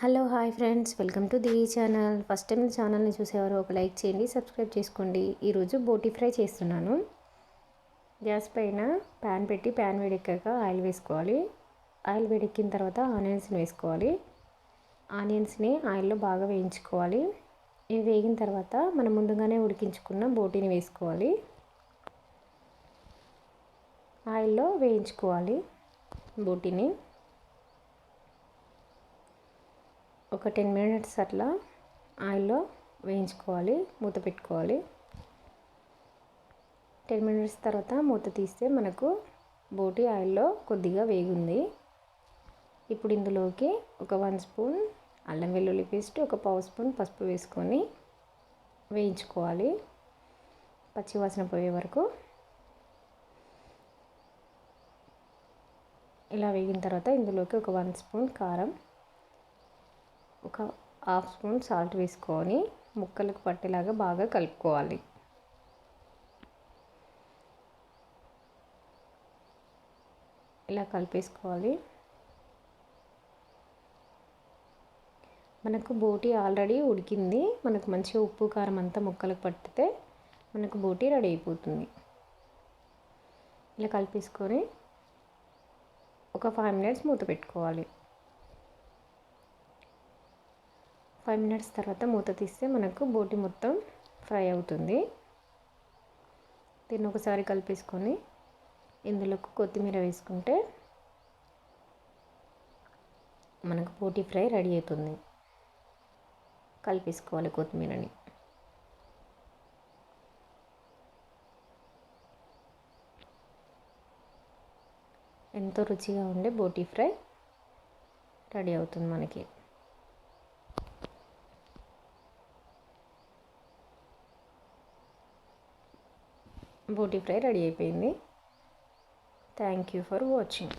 Hello hi friends. Welcome to the channel. First time ఛానల్ని చూసేవారు ఒక లైక్ చేయండి సబ్స్క్రైబ్ చేసుకోండి. ఈరోజు బోటీ ఫ్రై చేస్తున్నాను. గ్యాస్ పైన ప్యాన్ పెట్టి ప్యాన్ వేడెక్కాక ఆయిల్ వేసుకోవాలి. ఆయిల్ వేడెక్కిన తర్వాత ఆనియన్స్ని వేసుకోవాలి. ఆనియన్స్ని ఆయిల్లో బాగా వేయించుకోవాలి. ఇవి వేగిన తర్వాత మనం ముందుగానే ఉడికించుకున్న బోటీని వేసుకోవాలి. ఆయిల్లో వేయించుకోవాలి బోటీని. ఒక టెన్ మినిట్స్ అట్లా ఆయిల్లో వేయించుకోవాలి మూత పెట్టుకోవాలి. టెన్ మినిట్స్ తర్వాత మూత తీస్తే మనకు బోటి ఆయిల్లో కొద్దిగా వేగుంది. ఇప్పుడు ఇందులోకి ఒక వన్ స్పూన్ అల్లం వెల్లుల్లి పేస్ట్ ఒక పావు స్పూన్ పసుపు వేసుకొని వేయించుకోవాలి. పచ్చివాసన పోయే వరకు ఇలా వేగిన తర్వాత ఇందులోకి ఒక వన్ స్పూన్ కారం ఒక హాఫ్ స్పూన్ సాల్ట్ వేసుకొని ముక్కలకు పట్టేలాగా బాగా కలుపుకోవాలి. ఇలా కలిపేసుకోవాలి. మనకు బోటీ ఆల్రెడీ ఉడికింది. మనకు మంచిగా ఉప్పు కారం అంతా ముక్కలకు పట్టితే మనకు బోటీ రెడీ అయిపోతుంది. ఇలా కలిపేసుకొని ఒక ఫైవ్ మినిట్స్ మూత పెట్టుకోవాలి. ఫైవ్ మినిట్స్ తర్వాత మూత తీస్తే మనకు బోటి మొత్తం ఫ్రై అవుతుంది. దీన్ని ఒకసారి కలిపేసుకొని ఇందులోకి కొత్తిమీర వేసుకుంటే మనకు బోటి ఫ్రై రెడీ అవుతుంది. కలిపేసుకోవాలి కొత్తిమీరని. ఎంతో రుచిగా ఉండే బోటీ ఫ్రై రెడీ అవుతుంది మనకి. బోటీ ఫ్రై రెడీ అయిపోయింది. Thank you for watching